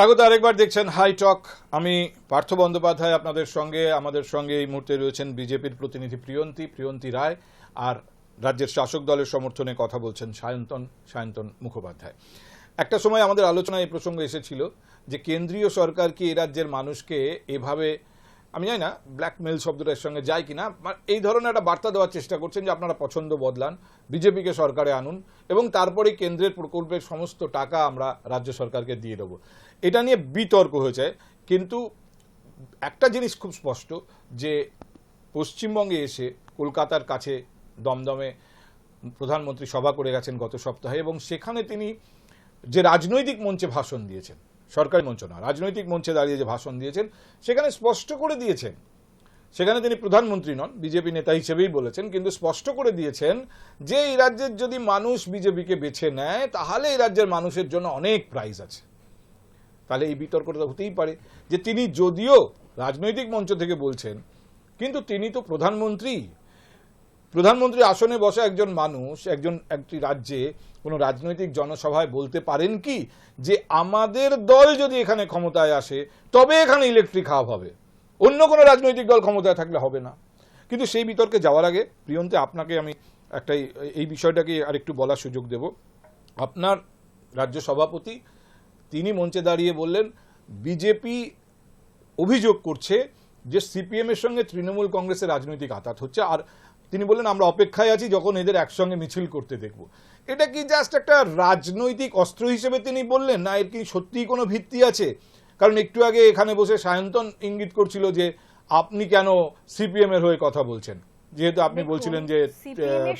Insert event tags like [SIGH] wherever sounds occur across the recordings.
স্বাগত আরেকবার দেখছেন হাই টক আমি পার্থ বন্দ্যোপাধ্যায় আপনাদের সঙ্গে। আমাদের সঙ্গে এই মুহূর্তে রয়েছেন বিজেপির প্রতিনিধি প্রিয়ন্তী প্রিয়ন্তী রায়, আর রাজ্যের শাসক দলের সমর্থনে কথা বলছেন সায়ন্তন সায়ন্তন মুখোপাধ্যায়। একটা সময় আমাদের আলোচনায় এই প্রসঙ্গ এসেছিল যে কেন্দ্রীয় সরকার কি এ রাজ্যের মানুষকে এভাবে আমি জানি না ব্ল্যাকমেল শব্দটার সঙ্গে যায় কিনা এই ধরনের একটা বার্তা দেওয়ার চেষ্টা করছেন যে আপনারা পছন্দ বদলান, বিজেপিকে সরকারে আনুন, এবং তারপরে কেন্দ্রের প্রকল্পের সমস্ত টাকা আমরা রাজ্য সরকারকে দিয়ে দেবো। এটা নিয়ে বিতর্ক হয়েছে, কিন্তু একটা জিনিস খুব স্পষ্ট, যে পশ্চিমবঙ্গে এসে কলকাতার কাছে দমদমে প্রধানমন্ত্রী সভা করে গেছেন গত সপ্তাহে, এবং সেখানে তিনি যে রাজনৈতিক মঞ্চে ভাষণ দিয়েছেন সরকারি মঞ্চ না, রাজনৈতিক মঞ্চে দাঁড়িয়ে যে ভাষণ দিয়েছেন, সেখানে স্পষ্ট করে দিয়েছেন। সেখানে তিনি প্রধানমন্ত্রী নন, বিজেপি নেতা হিসেবেই বলেছেন, কিন্তু স্পষ্ট করে দিয়েছেন যে এই রাজ্যের যদি মানুষ বিজেপিকে বেছে নেয়, তাহলে এই রাজ্যের মানুষের জন্য অনেক প্রাইজ আছে। তাহলে এই বিতর্কটা হতেই পারে যে তিনি যদিও রাজনৈতিক মঞ্চ থেকে বলছেন, কিন্তু তিনি তো প্রধানমন্ত্রী। প্রধানমন্ত্রী আসনে বসা একজন মানুষ, একজন, একটি রাজ্যে কোনো রাজনৈতিক জনসভায় বলতে পারেন কি যে আমাদের দল যদি এখানে ক্ষমতায় আসে, তবে এখানে ইলেকট্রিক হাব হবে। অন্য কোনো রাজনৈতিক দল ক্ষমতায় থাকলে হবে না। কিন্তু সেই বিতর্কে যাওয়ার আগে, প্রিয়ন্তে, আপনাকে আমি একটাই এই বিষয়টাকে আরেকটু বলার সুযোগ দেব। আপনার রাজ্য সভাপতি, তিনি মঞ্চে দাঁড়িয়ে বললেন, বিজেপি অভিযোগ করছে যে সিপিএম এর সঙ্গে তৃণমূল কংগ্রেসের রাজনৈতিক আঘাত হচ্ছে। আর তিনি বললেন আমরা অপেক্ষায় আছি যখন এদের একসঙ্গে মিছিল করতে দেখব। এটা কি জাস্ট একটা রাজনৈতিক অস্ত্র হিসেবে তিনি বললেন না এর কি সত্যিই কোনো ভিত্তি আছে? কারণ একটু আগে এখানে বসে সায়ন্তন ইঙ্গিত করছিল যে আপনি কেন সিপিএম এর হয়ে কথা বলছেন? যেহেতু আপনি বলছিলেন যে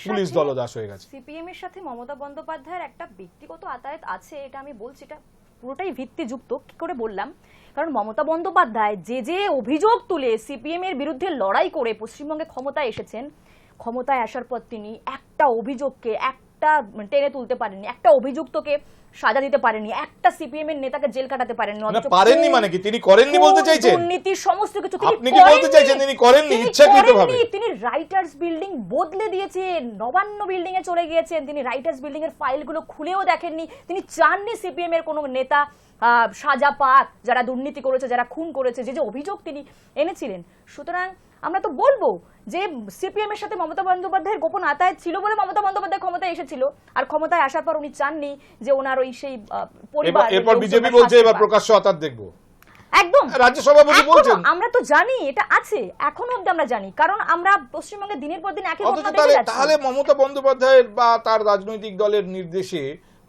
পুলিশ দলদাস হয়ে গেছে। সিপিএম এর সাথে মমতা বন্দ্যোপাধ্যায়ের একটা ব্যক্তিগত আতায়াত আছে এটা আমি বলছি এটা পুরোটাই ভিত্তিযুক্ত কি করে বললাম? কারণ মমতা বন্দ্যোপাধ্যায় যে যে অভিযোগ তুলে সিপিএম এর বিরুদ্ধে লড়াই করে পশ্চিমবঙ্গে ক্ষমতায় এসেছেন ক্ষমতায় আসার পর তিনি একটা অভিযোগকে একটা টেনে তুলতে পারেননি একটা অভিযুক্তকে সাজা দিতে পারেননি একটা সিপিএম এর নেতাকে জেল কাটাতে পারেননি পারেননি মানে কি? তিনি করেননি বলতে চাইছেন? দুর্নীতি সমস্ত কিছু তিনি আপনি কি বলতে চাইছেন তিনি করেননি? ইচ্ছাকৃতভাবে? তিনি রাইটার্স বিল্ডিং বদলে দিয়েছে নবান্ন বিল্ডিং এ চলে গিয়েছেন তিনি রাইটার্স বিল্ডিং এর ফাইলগুলো খুলেও দেখেননি তিনি চাননি সিপিএম এর কোনো নেতা আহ, সাজা পাক যারা দুর্নীতি করেছে যারা খুন করেছে যে যে অভিযোগ তিনি এনেছিলেন। সুতরাং আমরা তো বলব যে সিপিএম এর সাথে মমতা বন্দ্যোপাধ্যায়ের গোপন আতায় ছিল বলে মমতা বন্দ্যোপাধ্যায় ক্ষমতায় এসেছিল। আর ক্ষমতায় আসার পর উনি চাননি যে ওনার ওই সেই পরিবার এরপর বিজেপি বলছে এবার প্রকাশ্য আতাত দেখব। একদম। রাজ্য সভাপতি বলছেন। আমরা তো জানি এটা আছে। এখনও অবধি আমরা জানি। কারণ আমরা পশ্চিমবঙ্গে দিনের পর দিন একই ঘটনা দেখে যাচ্ছি। তাহলে মমতা বন্দ্যোপাধ্যায়ের বা তার রাজনৈতিক দলের নির্দেশে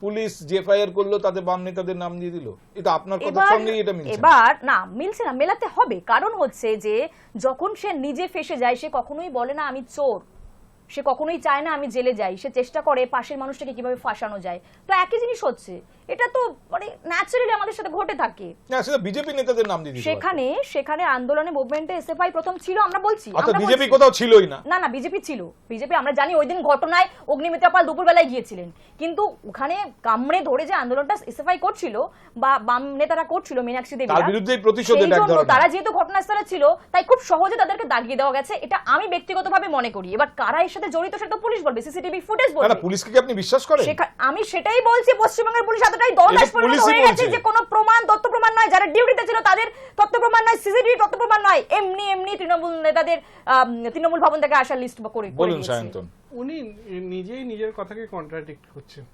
পুলিশ যে এফআইআর করল তাতে বাম নেতাদের নাম দিয়ে দিল। এটা আপনার কথার সঙ্গেই এটা মিলছে এবার না মিলছে না মেলাতে হবে। কারণ হচ্ছে যে যখন সে নিজে ফেসে যায় সে কখনোই বলে না আমি চোর। সে কখনোই চায় না আমি জেলে যাই। সে চেষ্টা করে পাশের মানুষটাকে কীভাবে ফাঁসানো যায়। তো একই জিনিস হচ্ছে। এটা তো মানে ন্যাচারালি আমাদের সাথে ঘটে থাকে। না সেটা বিজেপি নেতাদের নাম দিয়ে সেখানে সেখানে আন্দোলনে মুভমেন্টে এসএফআই প্রথম ছিল আমরা বলছি আমরা বিজেপি কোথাও ছিলই না। না না বিজেপি ছিল। বিজেপি আমরা জানি ওই দিন ঘটনায় অগ্নিমিত্রা পাল দুপুরবেলায় গিয়েছিলেন। কিন্তু ওখানে কামড়ে ধরে যে আন্দোলনটা এসএফআই করছিল বা বাম নেতারা করছিল মীনাক্ষী দেবী তার বিরুদ্ধেই প্রতিশোধের এক ধরনের। তারা যেহেতু ঘটনাস্থলে ছিল তাই খুব সহজে তাদেরকে দাগিয়ে দেওয়া গেছে। এটা আমি ব্যক্তিগতভাবে মনে করি। এবার কারা এর সাথে জড়িত সেটা তো পুলিশ বলবে সিসিটিভি ফুটেজ বলবে না পুলিশকে কি আপনি বিশ্বাস করেন? আমি সেটাই বলছি পশ্চিমবঙ্গের পুলিশ এতটাই দলদাস পরিণত হয়ে গেছে যে কোনো প্রমাণ তথ্য প্রমাণ নয় যারা ডিউটিতে ছিল তাদের তথ্য প্রমাণ নয় সিসিটিভি তথ্য প্রমাণ নয়। এমনি এমনি তৃণমূল নেতাদের তৃণমূল ভবন থেকে আসা লিস্ট করে করে বলুন সায়ন্তন। উনি নিজেই নিজের কথাকে কন্ট্রাডিক্ট করছেন।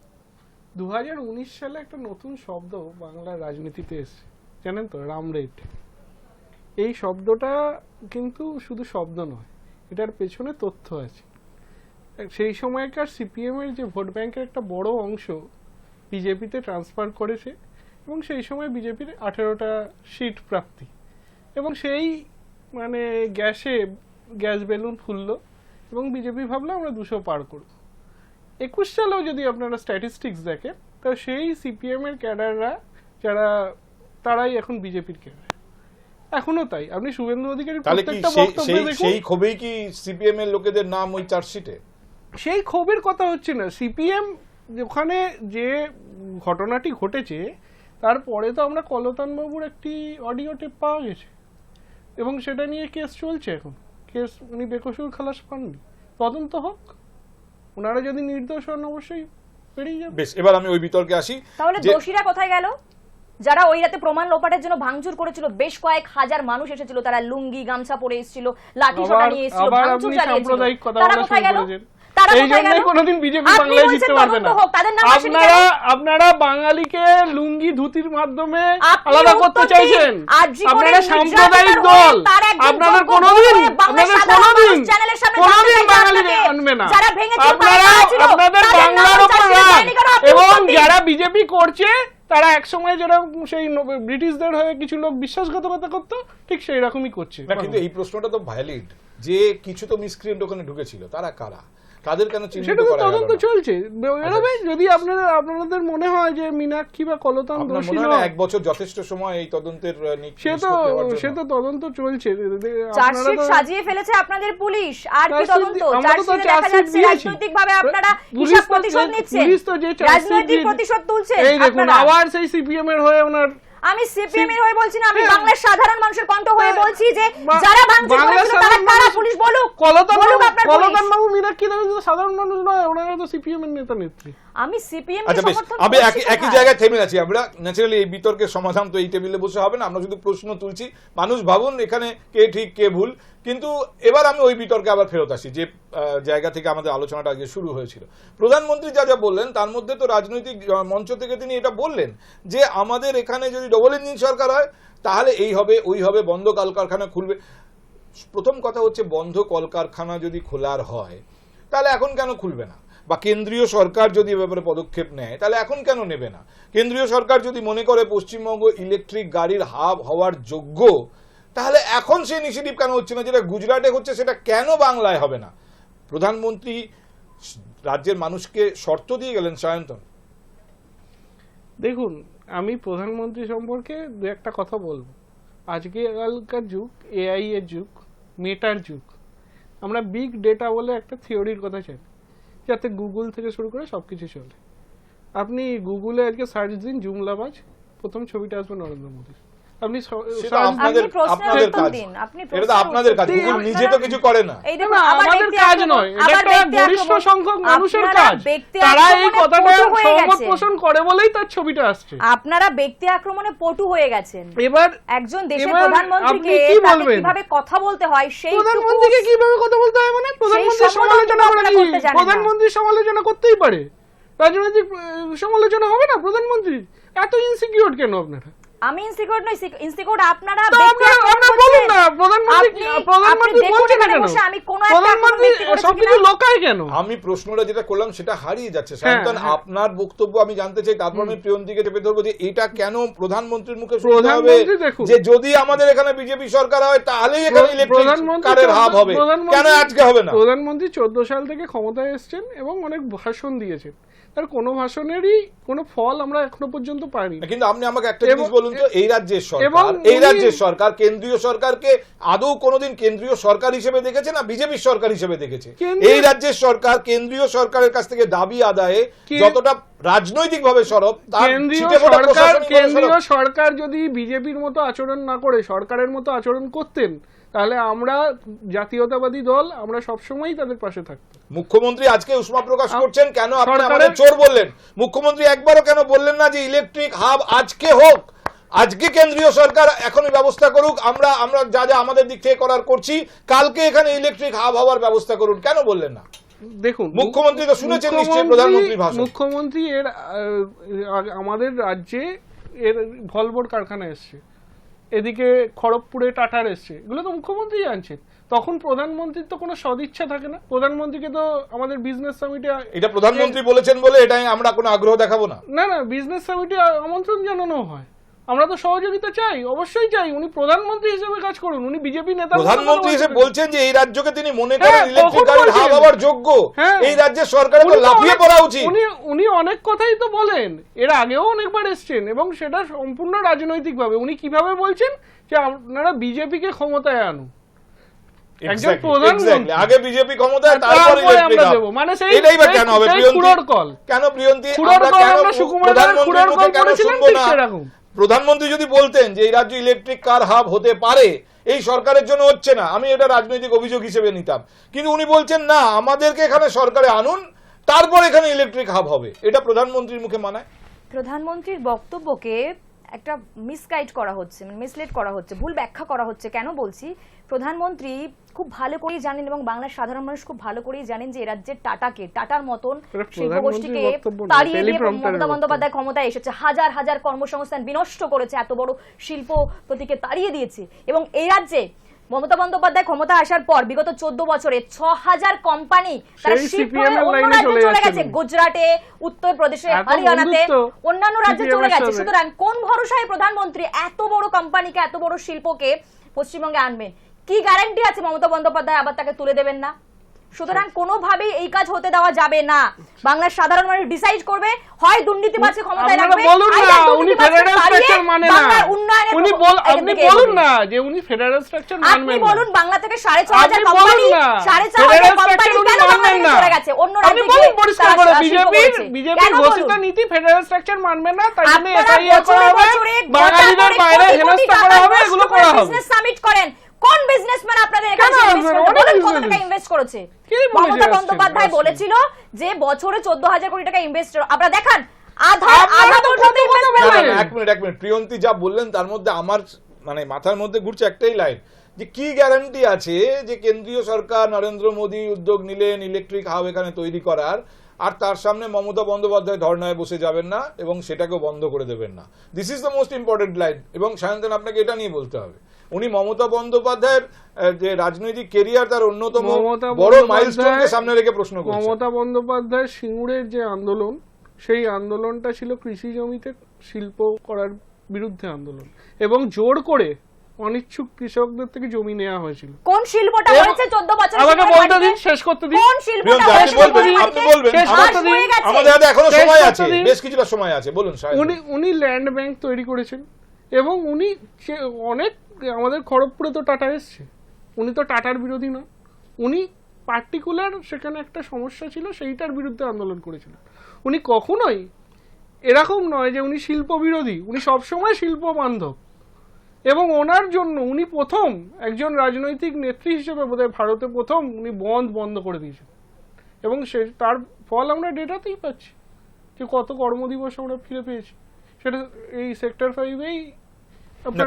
দু হাজার উনিশ সালে একটা নতুন শব্দ বাংলার রাজনীতিতে এসেছে। জানেন তো রাম রেট। এই শব্দটা কিন্তু শুধু শব্দ নয় এটার পেছনে তথ্য আছে। সেই সময়কার সিপিএম এর যে ভোট ব্যাংকের একটা বড় অংশ বিজেপিতে ট্রান্সফার করেছে এবং সেই সময় বিজেপির আঠেরোটা সিট প্রাপ্তি। এবং সেই মানে গ্যাসে গ্যাস বেলুন ফুললো এবং বিজেপি ভাবলো আমরা দুশো পার করব। একুশ সালেও যদি আপনারা স্ট্যাটিস্টিক্স দেখেন তো সেই সিপিএম এর ক্যাডাররা যারা তারাই এখন বিজেপির ক্যাডার এখনও তাই। আপনি শুভেন্দু অধিকারী প্রত্যেকটা দেখুন। সেই ক্ষোভেই কি সিপিএম এর লোকেদের নাম ওই চার্জশিটে? সেই ক্ষোভের কথা হচ্ছে না। সিপিএম ওখানে যে ঘটনাটি ঘটেছে তারপরে তো আমরা কলতান বাবুর একটি অডিও টেপ পাওয়া গেছে। এবং সেটা নিয়ে কেস চলছে এখন। কেস উনি বেকসুর খালাস পাননি। তদন্ত হোক ওনারা যদি নির্দোষ হন অবশ্যই বেরিয়ে যাবে। বেশ এবার আমি ওই বিতর্কে আসি তাহলে দোষীরা কোথায় গেল? যারা ওই রাতে প্রমাণ লোপাটের জন্য ভাঙচুর করেছিল বেশ কয়েক হাজার মানুষ এসেছিল তারা লুঙ্গি গামছা পরে এসেছিল লাঠি সোটা নিয়ে এসেছিল ভাঙচুর চালিয়েছিল। তারা কোথায় গেল? করেছেন এই কোথায় কোনোদিন বিজেপি বাংলায় জিততে পারবে না। হোক, তাদের নাম আসেনি আপনারা আপনারা বাঙালিকে লুঙ্গি ধুতির মাধ্যমে আলাদা করতে চাইছেন। আপনারা সাম্প্রদায়িক দল। তার আপনাদের কোনোদিন কোনোদিন কোনোদিন আপনাকে। আনবে না। যারা আপনারা আপনাদের বাংলার রাগ আপনি এবং যারা বিজেপি করছে তারা একসময় যেরকম সেই ব্রিটিশদের হয়ে কিছু লোক বিশ্বাসঘাতকতা করতো ঠিক সেই রকমই করছে। না কিন্তু এই প্রশ্নটা তো ভ্যালিড যে কিছু তো মিসক্রিয়েন্ট ওখানে ঢুকেছিল তারা কারা? তাদের কেন চিহ্নিত সেটা তো তদন্ত চলছে। বেরোবে যদি আপনারা আপনাদের মনে হয় যে মীনাক্ষী বা কলতান দোষী না নয়, এক বছর যথেষ্ট সময় এই তদন্তের সে তো? সে তো তদন্ত চলছে। আপনারা চার্জশিট সাজিয়ে ফেলেছে আপনাদের পুলিশ। আর কি তদন্ত? আমরা দেখা যাচ্ছে দিয়েছি। রাজনৈতিক ভাবে আপনারা হিসাব প্রতিশোধ নিচ্ছেন। পুলিশ তো যে চার্জশিট রাজনৈতিক প্রতিশোধ তুলছেন এই দেখুন আবার সেই সিপিএম এর হয়ে ওনার আমি সিপিএম এর হয়ে বলছি না আমি হ্যাঁ। বাংলার সাধারণ মানুষের কণ্ঠ হয়ে হ্যাঁ। বলছি যে যারা ভাঙচুর করেছিল তারা কারা পুলিশ বলুক কলতান বাবু- আপনার কলতান বাবু মীনাক্ষী দেবী তো সাধারণ মানুষ নয় ওনারা তো সিপিএম এর নেতা নেত্রী আমি সিপিএম আচ্ছা সমর্থন আমি একই জায়গায় থেমে আছি। আমরা ন্যাচারালি এই বিতর্কের সমাধান তো এই টেবিলে বসে হবে না। আমরা শুধু প্রশ্ন তুলছি। মানুষ ভাবুন এখানে কে ঠিক কে ভুল। কিন্তু এবার আমি ওই বিতর্কে আবার ফেরত আসি যে জায়গা থেকে আমাদের আলোচনাটা আজকে শুরু হয়েছিল। প্রধানমন্ত্রী যা যা বললেন তার মধ্যে তো রাজনৈতিক মঞ্চ থেকে তিনি এটা বললেন যে আমাদের এখানে যদি ডবল ইঞ্জিন সরকার হয় তাহলে এই হবে ওই হবে বন্ধ কলকারখানা খুলবে। প্রথম কথা হচ্ছে বন্ধ কলকারখানা যদি খোলার হয় তাহলে এখন কেন খুলবে না? বা কেন্দ্রীয় সরকার যদি এ ব্যাপারে পদক্ষেপ নেয়, তাহলে এখন কেন নেবে না? কেন্দ্রীয় সরকার যদি মনে করে পশ্চিমবঙ্গ ইলেকট্রিক গাড়ির হাব হওয়ার যোগ্য, তাহলে এখন সেই ইনিশিয়েটিভ কেন হচ্ছে না? যেটা গুজরাটে হচ্ছে, সেটা কেন বাংলায় হবে না? প্রধানমন্ত্রী রাজ্যের মানুষকে শর্ত দিয়ে গেলেন সায়ন্তন। দেখুন, আমি প্রধানমন্ত্রী সম্পর্কে দু একটা কথা বলব। আজকালকার যুগ এআই এর যুগ, মেটার যুগ, আমরা বিগ ডেটা বলে একটা থিওরির কথা চাই। যাতে গুগল থেকে শুরু করে সব কিছু চলে। আপনি গুগলে আজকে সার্চ দিন, জুমলাবাজ। প্রথম ছবিটা আসবে নরেন্দ্র মোদী আপনি সেটা আপনাদের আপনাদের কাজ। আপনি এটা তো আপনাদের কাজ গুগল নিজে তো কিছু করে না। আমাদের কাজ নয় এটা ব্যক্তি গরিষ্ঠ সংখ্যক মানুষের আপনারা কাজ। ব্যক্তি তারা এই আক্রমণে কথাটা পটু হয়ে সহমত গেছেন। পোষণ করে বলেই তার ছবিটা আসছে। আপনারা ব্যক্তি আক্রমণে পটু হয়ে গেছেন। এবার একজন দেশের প্রধানমন্ত্রীকে কীভাবে কথা বলতে হয় সেই প্রধানমন্ত্রীকে কীভাবে কথা বলতে হয় মানে? প্রধানমন্ত্রী সম্বোধন সমালোচনা করে আপনারা কি? না। সমালোচনা করতেই পারে। রাজনৈতিক সমালোচনা হবে না প্রধানমন্ত্রী? এত ইনসিকিউর কেন আপনারা? আমি ইনসিকিউর নই ইনসিকিউর আপনারা বলুন না বলছে না আমি কোনো প্রধানমন্ত্রী আক্রমণ ব্যক্তি করেছি সবকিছু কিনা? লোকায় কেন? আমি প্রশ্নটা যেটা করলাম সেটা হারিয়ে যাচ্ছে। সায়ন্তন হ্যাঁ। আপনার বক্তব্য আমি জানতে চাই তারপর আমি প্রিয়ন্তীকে চেপে ধরবো যে এটা কেন প্রধানমন্ত্রীর মুখে শুনতে হবে? যে যদি আমাদের এখানে বিজেপি সরকার হয় তাহলেই এখানে ইলেকট্রিক কারের হাব চোদ্দ- হবে। কেন আজকে হবে না? প্রধানমন্ত্রী চোদ্দ সাল থেকে ক্ষমতায় এসেছেন এবং অনেক ভাষণ দিয়েছেন। তার কোনো ভাষণেরই কোনো ফল আমরা এখনও পর্যন্ত পাইনি। কিন্তু আপনি আমাকে একটা জিনিস বলুন তো এই রাজ্যের সরকার এই রাজ্যের সরকার কেন্দ্রীয় সরকারকে আদৌ কোনোদিন কেন্দ্রীয় সরকার হিসেবে দেখেছে না বিজেপির সরকার হিসেবে দেখেছে? এই রাজ্যের সরকার কেন্দ্রীয় সরকারের কাছ থেকে দাবি আদায়ে যতটা রাজনৈতিক ভাবে সরব তার কেন্দ্রীয় সরকার যদি বিজেপির মতো আচরণ না করে সরকারের মতো আচরণ করতেন তাহলে আমরা জাতীয়তাবাদী দল আমরা সবসময়ই তাদের পাশে থাকতাম। মুখ্যমন্ত্রী আজকে উষ্মা প্রকাশ করছেন কেন আপনি আমাদের চোর বললেন? মুখ্যমন্ত্রী একবারও কেন বললেন না যে ইলেকট্রিক হাব আজকে হোক? আজকে কেন্দ্রীয় সরকার এখনই ব্যবস্থা করুক আমরা আমরা যা যা আমাদের দিক থেকে করার করছি কালকে এখানে ইলেকট্রিক হাব হওয়ার ব্যবস্থা করুন কেন বললেন না? দেখুন মুখ্যমন্ত্রী তো শুনেছেন নিশ্চয়ই প্রধানমন্ত্রী ভাষণ। মুখ্যমন্ত্রী এর আমাদের রাজ্যে এর ভলবোর্ড কারখানা এসছে এদিকে খড়গপুরে টাটার এসছে এগুলো তো মুখ্যমন্ত্রী জানছেন তখন প্রধানমন্ত্রীর তো কোনো সদিচ্ছা থাকে না প্রধানমন্ত্রীকে তো আমাদের বিজনেস সামিটে এটা প্রধানমন্ত্রী বলেছেন বলে এটাই আমরা কোনো আগ্রহ দেখাবো না। না না বিজনেস সামিটে আমন্ত্রণ জানানো হয়। আমরা তো সহযোগিতা চাই অবশ্যই চাই উনি প্রধানমন্ত্রী হিসেবে কাজ করুন উনি বিজেপি নেতা প্রধানমন্ত্রী এসে বলছেন যে এই রাজ্যকে তিনি মনে হ্যাঁ, করেন ইলেকট্রিক গাড়ির হাব? হওয়ার যোগ্য হ্যাঁ। এই রাজ্যের সরকারের তো লাফিয়ে পড়া উচিত উনি উনি অনেক কথাই তো বলেন এর আগেও অনেকবার এসছেন এবং সেটা সম্পূর্ণ রাজনৈতিকভাবে উনি কীভাবে বলছেন যে আপনারা বিজেপিকে ক্ষমতায় আনুন একজন প্রধানমন্ত্রী। আগে বিজেপি ক্ষমতায় তারপরে ইলেকট্রিক হাব। মানে সেই- এটাই বা কেন হবে প্রিয়ন্তী? কেন প্রিয়ন্তী আমরা কেন প্রধানমন্ত্রীর মুখে কেন শুনব না? প্রধানমন্ত্রী যদি বলতেন যে এই রাজ্য ইলেকট্রিক কার হাব হতে পারে, এই সরকারের জন্য হচ্ছে না। আমি এটা রাজনৈতিক অভিযোগ হিসেবে নিতাম। কিন্তু উনি বলছেন, না, আমাদেরকে এখানে সরকারে আনুন, তারপর এখানে ইলেকট্রিক হাব হবে। এটা প্রধানমন্ত্রীর মুখে মানায়? প্রধানমন্ত্রীর বক্তব্যকে একটা মিসগাইড করা হচ্ছে মানে মিসলেড করা হচ্ছে ভুল ব্যাখ্যা করা হচ্ছে। কেন বলছি? প্রধানমন্ত্রী খুব ভালো করেই জানেন এবং বাংলার সাধারণ মানুষ খুব ভালো করেই জানেন যে রাজ্যের টাটাকে টাটার মতন শিল্পগোষ্ঠীকে তাড়িয়ে দিয়ে মমতা বন্দ্যোপাধ্যায় ক্ষমতায় এসেছে হাজার হাজার কর্মসংস্থান বিনষ্ট করেছে এত বড় শিল্প প্রতিকে তাড়িয়ে দিয়েছে। এবং এই রাজ্যে মমতা বন্দ্যোপাধ্যায় ক্ষমতা আসার পর বিগত চোদ্দ বছরে ছ হাজার কোম্পানি তারা শিফট হয়ে অন্য রাজ্যে চলে গেছে। গুজরাটে উত্তরপ্রদেশে হরিয়ানাতে অন্যান্য রাজ্যে চলে গেছে। সুতরাং কোন ভরসায় প্রধানমন্ত্রী এত বড় কোম্পানিকে এত বড় শিল্পকে পশ্চিমবঙ্গে আনবেন? কি গ্যারান্টি আছে মমতা বন্দ্যোপাধ্যায়? আবার তাকে তুলে দেবেন না? সুতরাং কোনোভাবেই এই কাজ হতে দেওয়া যাবে না। বাংলার সাধারণ মানুষ ডিসাইড করবে হয় দুর্নীতিবাজকে ক্ষমতায় রাখবে বলুন না উনি ফেডারেল স্ট্রাকচার মানে না। উনি বল আপনি বলুন না যে উনি ফেডারেল স্ট্রাকচার আপনি মানবেন না। বলুন বাংলা থেকে সাড়ে ছ হাজার আপনি কোম্পানি বলুন না। সাড়ে ছ ফেডারেল হাজার কোম্পানি কেন বাংলা মানবেন না। চলে গেছে? অন্য আপনি রাজ্যে বলুন পরিষ্কার করে বিজেপি বিজেপি ঘোষিত নীতি ফেডারেল স্ট্রাকচার মানবেন না তাই জন্য এসআইআর করা হবে বাঙালিদের বাইরে হেনস্থা করা হবে এগুলো করা হবে। business summit করেন। কোন বিজনেসম্যান আপনাদের এখানে বলুন কত টাকা ইনভেস্ট করেছে? মমতা বন্দ্যোপাধ্যায় বলেছিল যে বছরে চোদ্দ হাজার কোটি টাকা ইনভেস্ট আপনারা দেখান। আধা আধা তো পর্যন্ত এক মিনিট এক মিনিট। প্রিয়ন্তী যা বললেন তার মধ্যে আমার মানে মাথার মধ্যে ঘুরছে একটাই লাইন যে কি গ্যারান্টি আছে যে কেন্দ্রীয় সরকার নরেন্দ্র মোদী উদ্যোগ নিলেন ইলেকট্রিক হাব এখানে তৈরি করার আর তার সামনে মমতা বন্দ্যোপাধ্যায় ধর্নায় বসে যাবেন না এবং সেটাকেও বন্ধ করে দেবেন না? This is the most important line এবং সায়ন্তন আপনাকে এটা নিয়ে বলতে হবে। উনি মমতা বন্দ্যোপাধ্যায়ের যে রাজনৈতিক কেরিয়ার তার অন্যতম বড় মাইলস্টোনকে সামনে রেখে প্রশ্ন করছে। মমতা বন্দ্যোপাধ্যায় সিঙ্গুরের যে আন্দোলন সেই আন্দোলনটা ছিল কৃষি জমিতে শিল্প করার বিরুদ্ধে আন্দোলন। এবং জোর করে অনিচ্ছুক কৃষকদের থেকে জমি নেওয়া হয়েছিল। কোন শিল্পটা হয়েছে চোদ্দ বছর আমাকে বলতে দিন শেষ করতে দিন। কোন শিল্পটা আপনি হয়েছে বলবেন, আপনি বলবেন। শেষ হয়ে গেছে। আমাদের হাতে এখনও সময় আছে। বেশ কিছুটা সময় আছে। বলুন সায়ন্তন। উনি উনি ল্যান্ড ব্যাংক তৈরি করেছেন। এবং উনি অনেক আমাদের খড়গপুরে তো টাটা এসছে। উনি তো টাটার বিরোধী নন উনি পার্টিকুলার সেখানে একটা সমস্যা ছিল, সেইটার বিরুদ্ধে আন্দোলন করেছিলেন। উনি কখনোই এরকম নয় যে উনি শিল্প বিরোধী, উনি সবসময় শিল্প বান্ধব। এবং ওনার জন্য উনি প্রথম একজন রাজনৈতিক নেত্রী হিসেবে বোধহয় ভারতে প্রথম উনি বন্ধ বন্ধ করে দিয়েছেন। এবং সে, তার ফল আমরা ডেটাতেই পাচ্ছি যে কত কর্মদিবস আমরা ফিরে পেয়েছি। সেটা এই সেক্টর ফাইভেই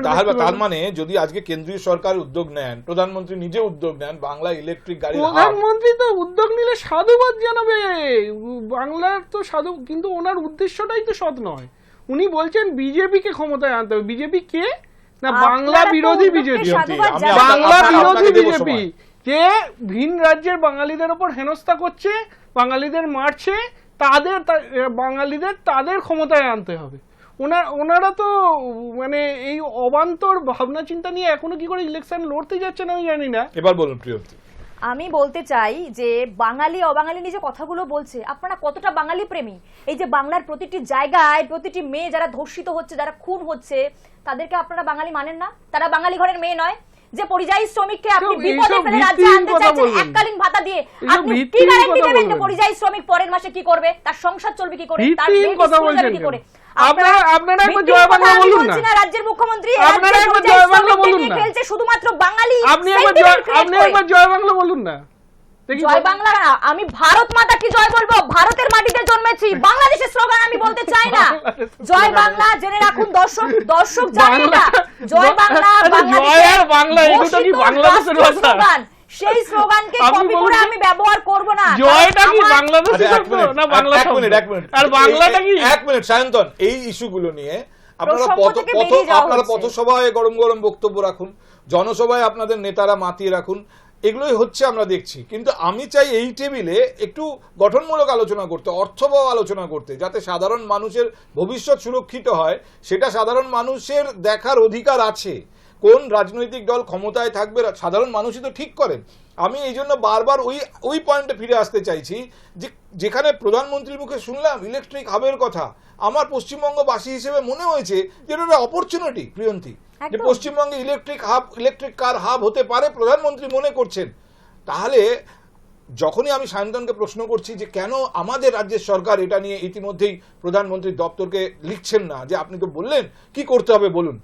তার তার মানে যদি আজকে কেন্দ্রীয় সরকার উদ্যোগ নেন প্রধানমন্ত্রী নিজে উদ্যোগ নেন বাংলা ইলেকট্রিক গাড়ি প্রধানমন্ত্রী তো উদ্যোগ নিলে সাধুবাদ জানাবে। বাংলার তো সাধু কিন্তু ওনার উদ্দেশ্যটাই তো সৎ নয়। উনি বলছেন বিজেপিকে ক্ষমতায় আনতে হবে। বিজেপি কে? না বাংলা বিরোধী বিজেপি। বাংলা বিরোধী বিজেপি। যে ভিন রাজ্যের বাঙালিদের ওপর হেনস্থা করছে বাঙালিদের মারছে তাদের বাঙালিদের তাদের ক্ষমতায় আনতে হবে। ওনার ওনারা তো মানে এই অবান্তর ভাবনা চিন্তা নিয়ে এখনও কি করে ইলেকশন লড়তে যাচ্ছেন আমি জানি না। এবার বলুন প্রিয়ন্তী আমি বলতে চাই যে বাঙালি অবাঙালি নিয়ে যে কথাগুলো বলছে আপনারা কতটা বাঙালি প্রেমী? এই যে বাংলার প্রতিটি জায়গায় প্রতিটি মেয়ে যারা ধর্ষিত হচ্ছে যারা খুন হচ্ছে তাদেরকে আপনারা বাঙালি মানেন না? তারা বাঙালি ঘরের মেয়ে নয়। যে পরিযায়ী শ্রমিককে আপনি বিপদে ফেলে রাজ্যে আনতে চাইছেন এককালীন ভাতা দিয়ে আপনি কি গ্যারান্টি দেবেন যে পরিযায়ী শ্রমিক পরের মাসে কি করবে? তার সংসার চলবে কি করে? তার মেয়ে কথা স্কুলে যাবে কি করে? আপনারা- আপনারা একবার জয় বাংলা আমি বলুন না। রাজ্যের মুখ্যমন্ত্রী আপনারা একবার জয় বাংলা বলুন না। খেলছে শুধুমাত্র বাঙালি আপনি একবার জয়- আপনি একবার জয় বাংলা বলুন না জয় বাংলা না, আমি ভারত মাতা কি জয় বলব ভারতের মাটিতে জন্মেছি বাংলাদেশের স্লোগান আমি বলতে চাই না জয় বাংলা জেনে রাখুন দর্শক দর্শক জানে না জয় বাংলা জয় বাংলা, এই দুটো কি বাংলাদেশের ভাষা? সেই স্লোগানকে কপি করে আমি ব্যবহার করব না। জয়টা কি আমার- বাংলাদেশি আচ্ছা, শব্দ না বাংলা এক মিনিট, এক মিনিট। আর বাংলাটা কি? এক মিনিট সায়ন্তন এই ইস্যুগুলো নিয়ে আপনারা পথ পথ আপনারা পথসভায় গরম গরম বক্তব্য রাখুন জনসভায় আপনাদের নেতারা মাতিয়ে রাখুন এগুলোই হচ্ছে আমরা দেখছি। কিন্তু আমি চাই এই টেবিলে একটু গঠনমূলক আলোচনা করতে অর্থবহ আলোচনা করতে যাতে সাধারণ মানুষের ভবিষ্যৎ সুরক্ষিত হয় সেটা সাধারণ মানুষের দেখার অধিকার আছে। কোন রাজনৈতিক দল ক্ষমতায় থাকবে সাধারণ মানুষই তো ঠিক করেন। আমি এই জন্য বারবার ওই ওই পয়েন্টে ফিরে আসতে চাইছি যে যেখানে প্রধানমন্ত্রীর মুখে শুনলাম ইলেকট্রিক হাবের কথা আমার পশ্চিমবঙ্গবাসী হিসেবে মনে হয়েছে যে এটা একটা অপরচুনিটি প্রিয়ন্তী। যে পশ্চিমবঙ্গে electric hub electric car hub হতে পারে প্রধানমন্ত্রী মনে করছেন। তাহলে যখনই আমি সায়ন্তনকে প্রশ্ন করছি যে কেন আমাদের রাজ্যের সরকার এটা নিয়ে ইতিমধ্যেই প্রধানমন্ত্রীর দপ্তরকে লিখছেন না যে আপনি তো বললেন কি করতে হবে বলুন।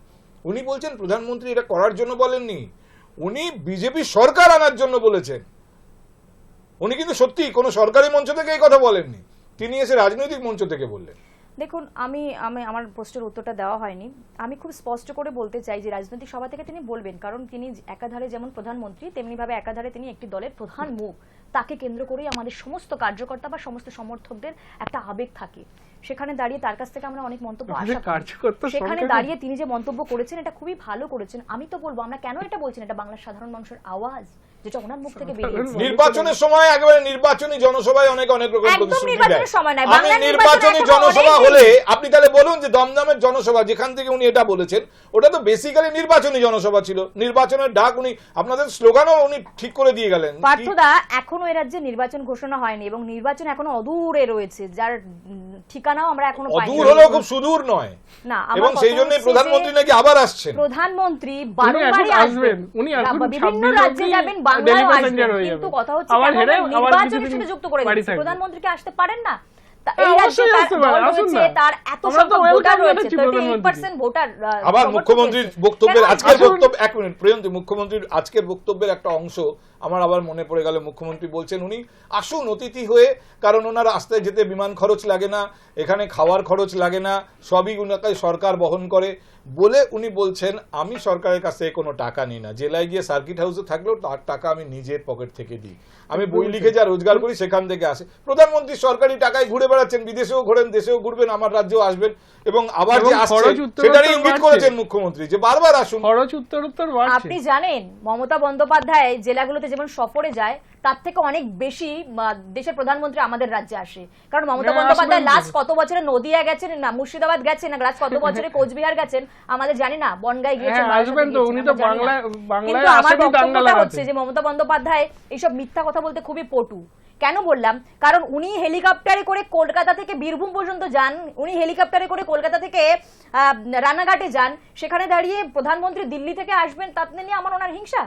উনি বলছেন, প্রধানমন্ত্রী, এটা করার জন্য বলেননি। উনি বিজেপি সরকার আনার জন্য বলেছেন। উনি কিন্তু সত্যি কোনো সরকারি মঞ্চ থেকে এই কথা বলেননি। তিনি এসে রাজনৈতিক মঞ্চ থেকে বললেন। দেখুন, আমি আমি, আমার প্রশ্নের উত্তরটা দেওয়া হয়নি। আমি খুব স্পষ্ট করে বলতে চাই যে, রাজনৈতিক সভা থেকে তিনি বলবেন, কারণ তিনি একাধারে যেমন প্রধানমন্ত্রী, তেমনিভাবে একাধারে তিনি একটি দলের প্রধান মুখ। তাকে কেন্দ্র করেই আমাদের সমস্ত কার্যকর্তা বা সমস্ত সমর্থকদের একটা আবেগ থাকে। সেখানে দাঁড়িয়ে তার কাছ থেকে আমরা অনেক মন্তব্য আশা করি। সেখানে দাঁড়িয়ে তিনি যে মন্তব্য করেছেন এটা খুবই ভালো করেছেন। আমি তো বলব আমরা কেন এটা বলছেন এটা বাংলার সাধারণ মানুষের আওয়াজ। যেটা ওনার মুখ থেকে বেরিয়েছে নির্বাচনের সময় একেবারে নির্বাচনী জনসভায় অনেক অনেক রকম একদম প্রতিশ্রুতি নির্বাচনের দেয়। সময় নয়, আমি নির্বাচনী জনসভা হলে আপনি তাহলে বলুন যে দমদমের জনসভা যেখান থেকে উনি এটা বলেছেন ওটা তো বেসিক্যালি নির্বাচনী জনসভা ছিল। নির্বাচনের ডাক উনি আপনাদের স্লোগানও উনি ঠিক করে দিয়ে গেলেন। পার্থদা এখনও এ রাজ্যে নির্বাচন ঘোষণা হয়নি এবং নির্বাচন এখনও অদূরে রয়েছে যার ঠিকানাও আমরা এখনও পাইনি। অদূর হলেও খুব সুদূর নয়। না এবং সেই জন্য প্রধানমন্ত্রী নাকি আবার আসছেন। প্রধানমন্ত্রী বারংবারই আসবেন। আসবেন উনি আসবেন বিভিন্ন রাজ্যে যাবেন daily বাংলায় passenger আসবেন হয়ে কিন্তু যাবে। কথা হচ্ছে আবার হেরে আবার নির্বাচনের সাথে যুক্ত করে বাড়ি প্রধানমন্ত্রী কি আসতে পারেন না হ্যাঁ, এই রাজ্যে অবশ্যই তার আসতে পারে, দল আসুন রয়েছে, না। তার এত আমরা তো সংখ্যক welcome ভোটার রয়েছে জানাচ্ছি 38% প্রধানমন্ত্রীকে। ভোটার আহ, আবার মুখ্যমন্ত্রীর বক্তব্যের আজকের বক্তব্য এক মিনিট প্রিয়ন্তী মুখ্যমন্ত্রীর আজকের বক্তব্যের একটা অংশ আমার আবার মনে পড়ে গেল মুখ্যমন্ত্রী বলছেন উনি আসুন অতিথি হয়ে কারণ ওনার আসতে যেতে বিমান খরচ লাগে না এখানে খাওয়ার খরচ লাগে না সবই উনাকে সরকার বহন করে বলে উনি বলছেন আমি সরকারের কাছে কোনো টাকা নিই না। জেলায় গিয়ে সার্কিট হাউসে থাকলেও তার টাকা আমি নিজের পকেট থেকে দিই। আমি বই লিখে যা রোজগার করি সেখান থেকে আসে। প্রধানমন্ত্রী সরকারি টাকায় ঘুরে বেড়াচ্ছেন বিদেশেও ঘোরেন দেশেও ঘুরবেন আমার রাজ্যেও আসবেন। এবং আবার যে আসছে সেটারই ইঙ্গিত করেছেন মুখ্যমন্ত্রী যে বারবার আসুন। খরচ উত্তর উত্তর বাড়ছে। আপনি জানেন মমতা বন্দ্যোপাধ্যায় জেলাগুলোতে যেমন সফরে যায় তার থেকে অনেক বেশি দেশের প্রধানমন্ত্রী আমাদের রাজ্যে আসে। কারণ মমতা হ্যাঁ, বন্দ্যোপাধ্যায় লাস্ট কত বছরে নদিয়া গেছেন না মুর্শিদাবাদ গেছেন না লাস্ট কত বছরে কোচবিহার গেছেন আমাদের জানি না বনগাই গিয়েছেন হ্যাঁ, আসবেন তো, উনি তো। বাংলায়- বাংলায় কিন্তু আমার দাঙ্গা লাগাতে। হচ্ছে যে মমতা বন্দ্যোপাধ্যায় এইসব মিথ্যা কথা বলতে খুবই পটু। কেন বললাম? কারণ উনি হেলিকপ্টারে করে কলকাতা থেকে বীরভূম পর্যন্ত যান, উনি হেলিকপ্টারে করে কলকাতা থেকে রানাঘাটে যান, সেখানে দাঁড়িয়ে প্রধানমন্ত্রী দিল্লি থেকে আসবেন, তাতে নিয়ে আমার ওনার হিংসা।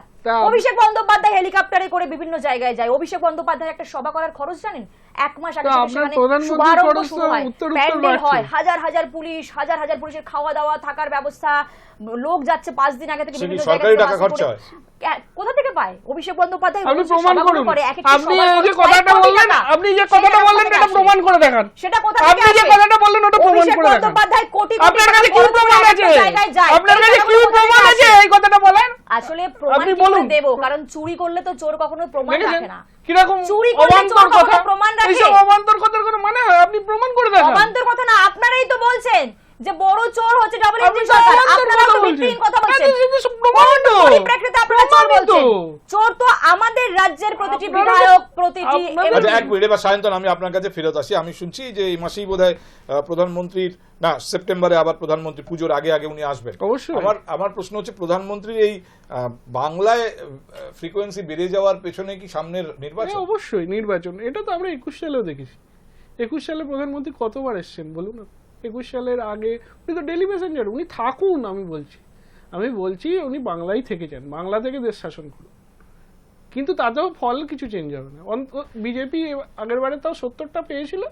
অভিষেক বন্দ্যোপাধ্যায় হেলিকপ্টারে করে বিভিন্ন জায়গায় যায়। অভিষেক বন্দ্যোপাধ্যায় একটা সভা করার খরচ জানেন? এক মাস আগে সেখানে শুভারম্ভ শুরু হয়। উত্তর উত্তর প্যান্ডেল হয়। হাজার হাজার পুলিশ হাজার হাজার পুলিশের খাওয়া দাওয়া থাকার ব্যবস্থা লোক যাচ্ছে পাঁচ দিন আগে থেকে বিভিন্ন সরকারি জায়গায় হয়? কোথা থেকে পায়? অভিষেক বন্দ্যোপাধ্যায় আপনি প্রমাণ করুন। আপনি এই যে কথাটা কোটি বললেন আপনি যে কথাটা বললেন এটা প্রমাণ করে দেখান। সেটা কোথা আপনি যে কথাটা বললেন ওটা প্রমাণ করে দেখান। বন্দ্যোপাধ্যায় কোটি কোটি আপনার টাকা কাছে কি প্রমাণ আছে? জায়গায় যায়। আপনার কাছে কি প্রমাণ আছে? এই কথাটা বলেন। আসলে প্রমাণ বলুন। দেবো? কারণ চুরি করলে তো চোর কখনো প্রমাণ রাখে না। কীরকম চুরি করলে চোর কখনো প্রমাণ রাখে? অবান্তর কথার কোনো মানে হয়? আপনি প্রমাণ করে দেখান। অবান্তর কথা না আপনারাই তো বলছেন। যে বড় চোর হচ্ছে ডাবল ইঞ্জিন সরকার। আপনারা তো। ভিত্তিহীন কথা বলছেন। পরিপ্রেক্ষিতে আপনারা চোর বলছেন। চোর তো আমাদের রাজ্যের প্রতিটি বিধায়ক প্রতিটি আচ্ছা এক মিনিট এবার সায়ন্তন আমি আপনার কাছে ফেরত আসি। আমি শুনছি যে এই মাসেই বোধহয় প্রধানমন্ত্রীর না সেপ্টেম্বরে আবার প্রধানমন্ত্রী পুজোর আগে আগে উনি আসবেন। অবশ্যই। আমার আমার প্রশ্ন হচ্ছে প্রধানমন্ত্রীর এই আহ, বাংলায় ফ্রিকোয়েন্সি বেড়ে যাওয়ার পেছনে কি সামনের নির্বাচন? হ্যাঁ, অবশ্যই নির্বাচন। এটা তো আমরা একুশ সালেও দেখেছি। একুশ সালে প্রধানমন্ত্রী কতবার এসছেন বলুন না। একুশ সালের আগে, উনি তো ডেলি প্যাসেঞ্জার উনি থাকুন, আমি বলছি। আমি বলছি, উনি বাংলায় থেকে যান, বাংলা থেকে দেশ শাসন করুন। কিন্তু তাতেও ফল কিছু চেঞ্জ হবে না। বিজেপি আগের বারে তাও সত্তরটা পেয়েছিল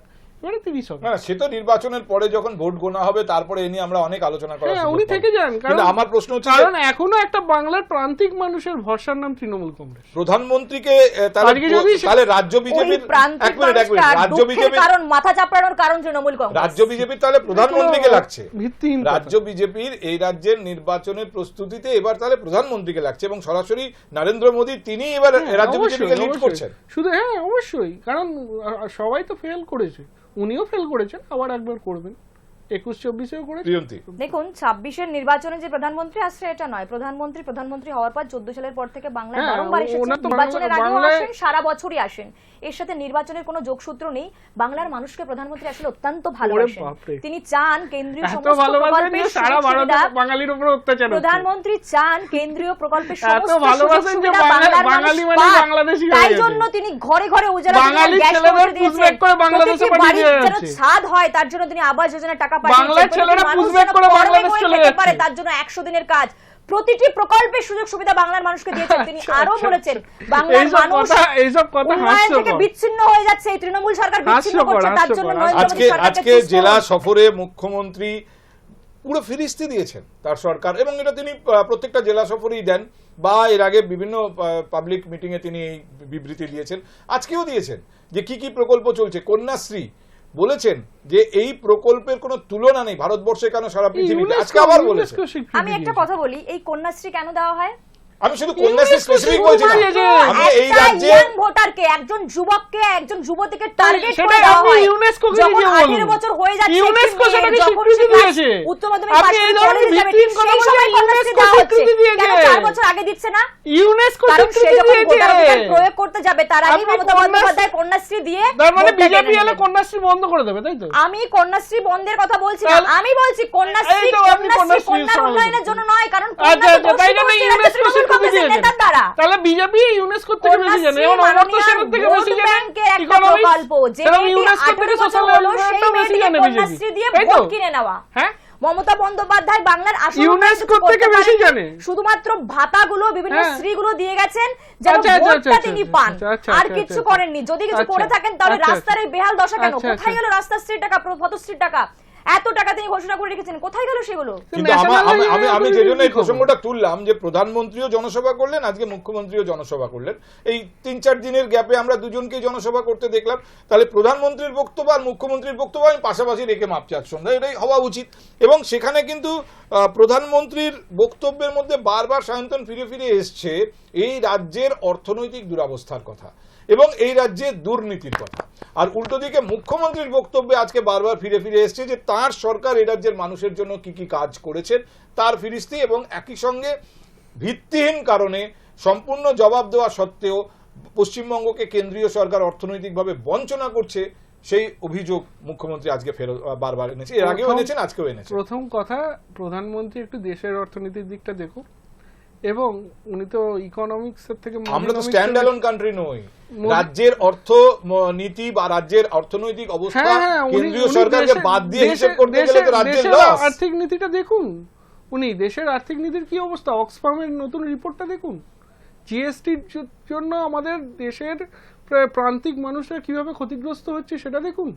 তিরিশ হবে হ্যাঁ সে তো নির্বাচনের পরে যখন ভোট গোনা হবে তারপরে এ নিয়ে আমরা অনেক আলোচনা করার হ্যাঁ উনি থেকে যান কারণ আমার প্রশ্ন হচ্ছে কারণ এখনও একটা বাংলার প্রান্তিক মানুষের ভরসার নাম তৃণমূল কংগ্রেস। প্রধানমন্ত্রীকে তাহলে রাজ্য বিজেপির এক মিনিট এক মিনিট রাজ্য বিজেপির কারণ মাথা চাপড়ানোর কারণ তৃণমূল কংগ্রেস। রাজ্য বিজেপির তাহলে প্রধানমন্ত্রীকে লাগছে। ভিত্তিহীন রাজ্য বিজেপির এই রাজ্যের নির্বাচনের প্রস্তুতিতে এবার তাহলে প্রধানমন্ত্রীকে লাগছে এবং সরাসরি নরেন্দ্র মোদী তিনি এবার হ্যাঁ, রাজ্য বিজেপিকে লিড করছেন। শুধু হ্যাঁ অবশ্যই কারণ সবাই তো ফেল করেছে। উনিও ফেল করেছেন আবার একবার করবেন। একুশ চব্বিশেও প্রিয়ন্তী দেখুন ছাব্বিশের নির্বাচনে যে প্রধানমন্ত্রী আসছে এটা নয়। প্রধানমন্ত্রী প্রধানমন্ত্রী হওয়ার পর চোদ্দ সালের পর থেকে বাংলায় হ্যাঁ, বারংবার নির্বাচনের আগেও আসেন সারা বছরই আসেন। এর সাথে নির্বাচনের কোনো যোগসূত্র নেই। বাংলার মানুষকে প্রধানমন্ত্রী আসলে অত্যন্ত ভালোবাসেন। তিনি চান কেন্দ্রীয় প্রধানমন্ত্রী চান কেন্দ্রীয় প্রকল্পের মানে তাই জন্য তিনি ঘরে ঘরে উজালা করে ছাদ হয় তার জন্য তিনি আবাস যোজনার টাকা পাঠিয়েছেন বাংলার ছেলেরা করে বাংলাদেশ চলে খেতে পারে তার জন্য একশো দিনের কাজ। প্রতিটি প্রকল্পের সুযোগ সুবিধা বাংলার মানুষকে দিয়েছেন। তিনি আচ্ছা, আরও আচ্ছা, বলেছেন আচ্ছা। বাংলার মানুষ এইসব কথা উন্নয়ন থেকে বিচ্ছিন্ন হয়ে যাচ্ছে। এই তৃণমূল সরকার বিচ্ছিন্ন করছে তার জন্য আজকে আজকে জেলা সফরে মুখ্যমন্ত্রী পুরো ফিরিস্তি দিয়েছেন তার সরকার এবং এটা তিনি প্রত্যেকটা জেলা সফরেই দেন বা এর আগে বিভিন্ন পাবলিক মিটিং এ তিনি এই বিবৃতি দিয়েছেন। আজকেও দিয়েছেন যে কি কি প্রকল্প চলছে। কন্যাশ্রী বলেছেন যে এই প্রকল্পের কোনো তুলনা নেই ভারতবর্ষে কেন সারা পৃথিবীতে? আজকে আবার বলেছেন আমি একটা কথা বলি এই কন্যাশ্রী কেন দেওয়া হয়? আমি শুধু কন্যাশ্রী ইউনেস্কো স্পেসিফিক বলছি না আমি এই রাজ্যে ভোটারকে একজন যুবককে একজন যুবতীকে টার্গেট করে দেওয়া আপনি হয় ইউনেস্কোকে যখন নিজে বলুন। 18 বছর হয়ে যাচ্ছে ইউনেস্কো সেটাকে স্বীকৃতি দিয়েছে। উচ্চ মাধ্যমিক পাশ করে কলেজে যাবে, ঠিক কথা সেই সময় কন্যাশ্রী ইউনেস্কো দেওয়া হচ্ছে। স্বীকৃতি দিয়েছে। কেন চার বছর আগে দিচ্ছে না ইউনেস্কো কারণ সে স্বীকৃতি যখন ভোটাধিকার দিয়েছে প্রয়োগ করতে যাবে তার আপনি মমতা বন্দ্যোপাধ্যায় কন্যাশ্রী দিয়ে তার মানে বিজেপি এলে কন্যাশ্রী বন্ধ করে দেবে তাই তো আমি কন্যাশ্রী বন্ধের কথা বলছি না আমি বলছি কন্যাশ্রী কন্যাশ্রী কন্যাশ্রী কন্যার উন্নয়নের জন্য নয় কারণ আচ্ছা কন্যাশ্রী তাই জন্য ঘোষিত হচ্ছে ইউনেস্কো তৃণমূল স্বীকৃতি কংগ্রেসের নেতার দ্বারা? তাহলে বিজেপি ইউনেস্কো থেকে বেশি জানে। এবং অমর্ত্য সেনের থেকে বেশি জানে ব্যাংকের একটা ইকোনমিক্স প্রকল্প যে ইউনেস্কো থেকে সোশ্যাল হলো বেশি জানে বিজেপি। দিয়ে ভোট কিনে নেওয়া। হ্যাঁ? মমতা বন্দ্যোপাধ্যায় বাংলার আসল ইউনেস্কো থেকে বেশি জানে। শুধুমাত্র ভাতাগুলো বিভিন্ন হ্যাঁ। শ্রীগুলো দিয়ে গেছেন যেন আচ্ছা, আচ্ছা, ভোটটা আচ্ছা, তিনি পান। আর কিছু। করেননি। যদি কিছু করে থাকেন তাহলে রাস্তার এই বেহাল দশা কেন? কোথায়। গেল রাস্তার স্ত্রীর টাকা? পথশ্রীর টাকা? এত টাকা তিনি ঘোষণা করে রেখেছেন কোথায় গেল সেগুলো? কিন্তু আমি আমি আমি যে জন্য এই প্রসঙ্গটা তুললাম যে প্রধানমন্ত্রীও জনসভা করলেন আজকে মুখ্যমন্ত্রীও জনসভা করলেন। এই তিন চার দিনের গ্যাপে আমরা দুজনকেই জনসভা করতে দেখলাম। তাহলে প্রধানমন্ত্রীর বক্তব্য আর মুখ্যমন্ত্রীর বক্তব্য আমি পাশাপাশি রেখে মাপছি আজ সন্ধ্যায় এটাই হওয়া উচিত। এবং সেখানে কিন্তু আহ, প্রধানমন্ত্রীর বক্তব্যের মধ্যে বারবার সায়ন্তন ফিরে ফিরে এসছে এই রাজ্যের অর্থনৈতিক দুরবস্থার কথা। এবং এই রাজ্যে দুর্নীতির কথা। আর উল্টো দিকে মুখ্যমন্ত্রীর বক্তব্যে আজকে বারবার ফিরে ফিরে এসছে যে তার সরকার এই রাজ্যের মানুষের জন্য কি কি কাজ করেছেন, তার ফিরিস্তি এবং একই সঙ্গে ভিত্তিহীন কারণে সম্পূর্ণ জবাব দেওয়া সত্ত্বেও পশ্চিমবঙ্গকে কেন্দ্রীয় সরকার অর্থনৈতিকভাবে বঞ্চনা করছে, সেই অভিযোগ মুখ্যমন্ত্রী আজকে ফেরত বারবার এনেছে। এর আগেও এনেছেন, আজকেও এনেছে প্রথম কথা, প্রধানমন্ত্রী একটু দেশের অর্থনীতির দিকটা দেখুন। এবং উনি তো ইকোনমিক্স এর থেকে আমরা তো স্ট্যান্ড অ্যালোন কান্ট্রি নই। রাজ্যের অর্থ নীতি বা রাজ্যের অর্থনৈতিক অবস্থা হ্যাঁ হ্যাঁ উনি- কেন্দ্রীয় সরকারকে দেশের- বাদ দিয়ে হিসেব করতে গেলে তো রাজ্যের লস আর্থিক নীতিটা দেখুন। উনি দেশের আর্থিক নীতির কি অবস্থা? অক্সফার্মের নতুন রিপোর্টটা দেখুন। জিএসটির জন্য আমাদের দেশের প্রায় প্রান্তিক মানুষরা কীভাবে ক্ষতিগ্রস্ত হচ্ছে সেটা দেখুন।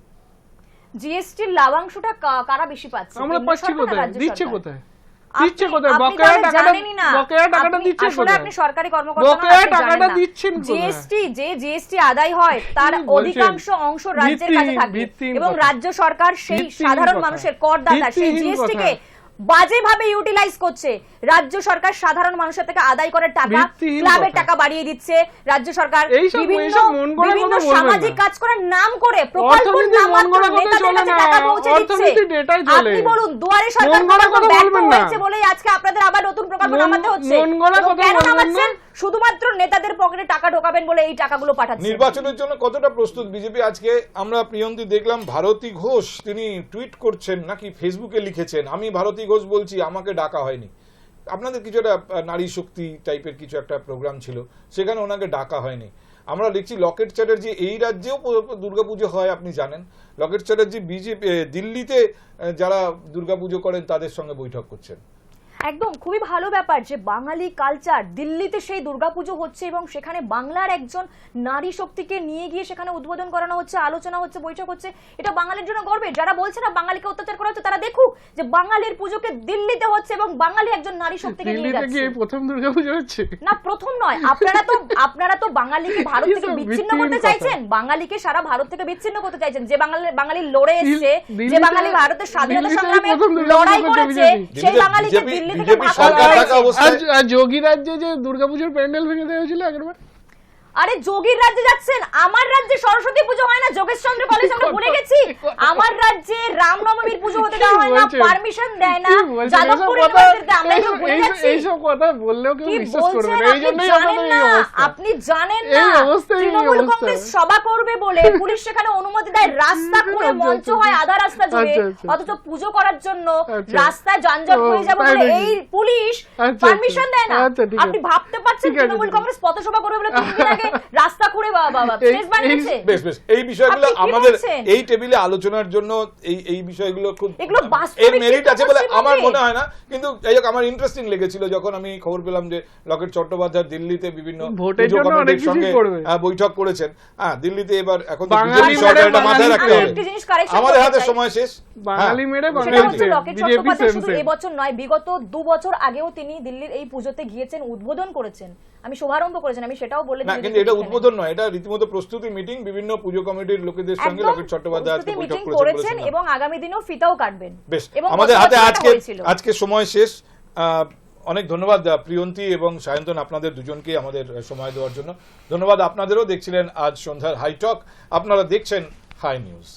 জিএসটির লাভাংশটা কারা বেশি পাচ্ছে? আমরা পাচ্ছি কোথায়? দিচ্ছে কোথায়? দিচ্ছে কোথায়? বকেয়া টাকাটা বকেয়া টাকাটা দিচ্ছে কোথায়? আপনি সরকারি কর্মকর্তা বকেয়া টাকাটা দিচ্ছেন জিএসটি যে জিএসটি আদায় হয় তার অধিকাংশ অংশ রাজ্যের কাছে থাকে এবং রাজ্য সরকার সেই সাধারণ মানুষের করদাতা সেই জিএসটি কে বাজেভাবে ইউটিলাইজ করছে। রাজ্য সরকার সাধারণ মানুষের থেকে আদায় করার টাকা ক্লাবের টাকা বাড়িয়ে দিচ্ছে। রাজ্য সরকার বিভিন্ন বিভিন্ন সামাজিক কাজ করার নাম করে প্রকল্পের নাম কথা নেতাদের কাছে টাকা পৌঁছে দিচ্ছে। আপনি বলুন দুয়ারে সরকার ব্যর্থ হয়েছে বলেই আজকে আপনাদের আবার নতুন প্রকল্প নামাতে হচ্ছে? কেন নামাচ্ছেন? শুধুমাত্র নেতাদের পকেটে টাকা ঢোকাবেন বলে এই টাকাগুলো পাঠাচ্ছেন। নির্বাচনের জন্য কতটা প্রস্তুত? বিজেপি, আজকে আমরা প্রিয়ন্তী দেখলাম, ভারতী ঘোষ, তিনি টুইট করছেন, নাকি ফেসবুকে লিখেছেন, আমি ভারতী ঘোষ বলছি, আমাকে ডাকা হয়নি। আপনাদের কিছু একটা নারী শক্তি টাইপের কিছু একটা প্রোগ্রাম ছিল, সেখানে ওনাকে ডাকা হয়নি। আমরা দেখছি লকেট চ্যাটার্জি এই রাজ্যেও দুর্গাপুজো হয়, আপনি জানেন। লকেট চ্যাটার্জি বিজেপি দিল্লিতে যারা দুর্গাপুজো করেন, তাদের সঙ্গে বৈঠক করছেন। একদম খুবই ভালো ব্যাপার যে বাঙালি কালচার দিল্লিতে সেই দুর্গাপুজো হচ্ছে এবং সেখানে বাংলার একজন নারী শক্তিকে নিয়ে গিয়ে সেখানে উদ্বোধন করানো হচ্ছে আলোচনা হচ্ছে বৈঠক হচ্ছে এটা বাঙালির জন্য গর্বের যারা বলছে না বাঙালিকে অত্যাচার করা হচ্ছে তারা দেখুক যে বাঙালির পুজোকে দিল্লিতে হচ্ছে এবং বাঙালি একজন নারী শক্তিকে নিয়ে যাচ্ছে। প্রথম দুর্গাপুজো হচ্ছে? না প্রথম নয়। আপনারা তো আপনারা তো বাঙালিকে [LAUGHS] ভারত থেকে বিচ্ছিন্ন করতে চাইছেন? বাঙালিকে সারা ভারত থেকে বিচ্ছিন্ন করতে চাইছেন। যে বাঙালি বাঙালি লড়ে এসছে যে বাঙালি ভারতের স্বাধীনতা সংগ্রামে লড়াই করেছে সেই বাঙালিকে বিজেপি- দিল্লি থেকে বিজেপি সরকার থাকা অবস্থায়- আর আর যোগী রাজ্যে যে দুর্গাপুজোর প্যান্ডেল ভেঙে দেওয়া হয়েছিল একবার? আরে যোগীর রাজ্যে যাচ্ছেন? আমার রাজ্যে সরস্বতী পুজো হয় না যোগেশচন্দ্র কলেজ আমরা ভুলে গেছি। আমার রাজ্যে রামনবমীর পুজো হতে দেওয়া হয় না পারমিশন দেয় না। এইসব কথা- বললেও কেউ বিশ্বাস করবে না। এই জন্যই আপনি জানেন না। তৃণমূল কংগ্রেস সভা করবে বলে [LAUGHS] পুলিশ সেখানে অনুমতি দেয়। রাস্তা খুলে আচ্ছা, মঞ্চ আচ্ছা, হয় আচ্ছা। আধা রাস্তা জুড়ে। আচ্ছা, আচ্ছা, অথচ পুজো করার জন্য আচ্ছা। রাস্তায় যানজট হয়ে যাবে বলে এই পুলিশ আচ্ছা, পারমিশন আচ্ছা। দেয় না। আচ্ছা, আপনি ভাবতে পারছেন তৃণমূল কংগ্রেস পথসভা করবে বলে [LAUGHS] রাস্তা বানিয়েছে বেশ বেশ এই বিষয়গুলো আমাদের এই টেবিলে আলোচনার জন্য এই এই বিষয়গুলো খুব এগুলো এর মেরিট আছে বলে আমার মনে হয় না। কিন্তু যাই হোক আমার ইন্টারেস্টিং লেগেছিল যখন আমি খবর পেলাম যে লকেট চট্টোপাধ্যায় দিল্লিতে বিভিন্ন ভোটের জন্য অনেক কমিটির করবে। বৈঠক করেছেন। হ্যাঁ দিল্লিতে এবার এখন বাঙালি বিজেপি সরকার মাথায় রাখতে হবে। আমাদের হাতে সময় শেষ। বাঙালি হ্যাঁ। মেরে বিজেপি শুধু এবছর নয় বিগত দু বছর আগেও তিনি দিল্লির এই পুজোতে গিয়েছেন উদ্বোধন করেছেন। আমি শুভারম্ভ করেছেন আমি সেটাও বলে দিয়ে কিন্তু এটা উদ্বোধন নয় এটা রীতিমতো প্রস্তুতি মিটিং বিভিন্ন পুজো কমিটির লোকেদের সঙ্গে লকেট চট্টোপাধ্যায় আজকে বৈঠক করেছেন এবং আগামী দিনেও ফিতাও কাটবেন। বেশ আমাদের হাতে আজকে আজকে সময় শেষ। আহ, অনেক ধন্যবাদ প্রিয়ন্তী এবং সায়ন্তন আপনাদের দুজনকে আমাদের সময় দেওয়ার জন্য। ধন্যবাদ আপনাদেরও দেখছিলেন আজ সন্ধ্যার হাইটক আপনারা দেখছেন হাই নিউজ।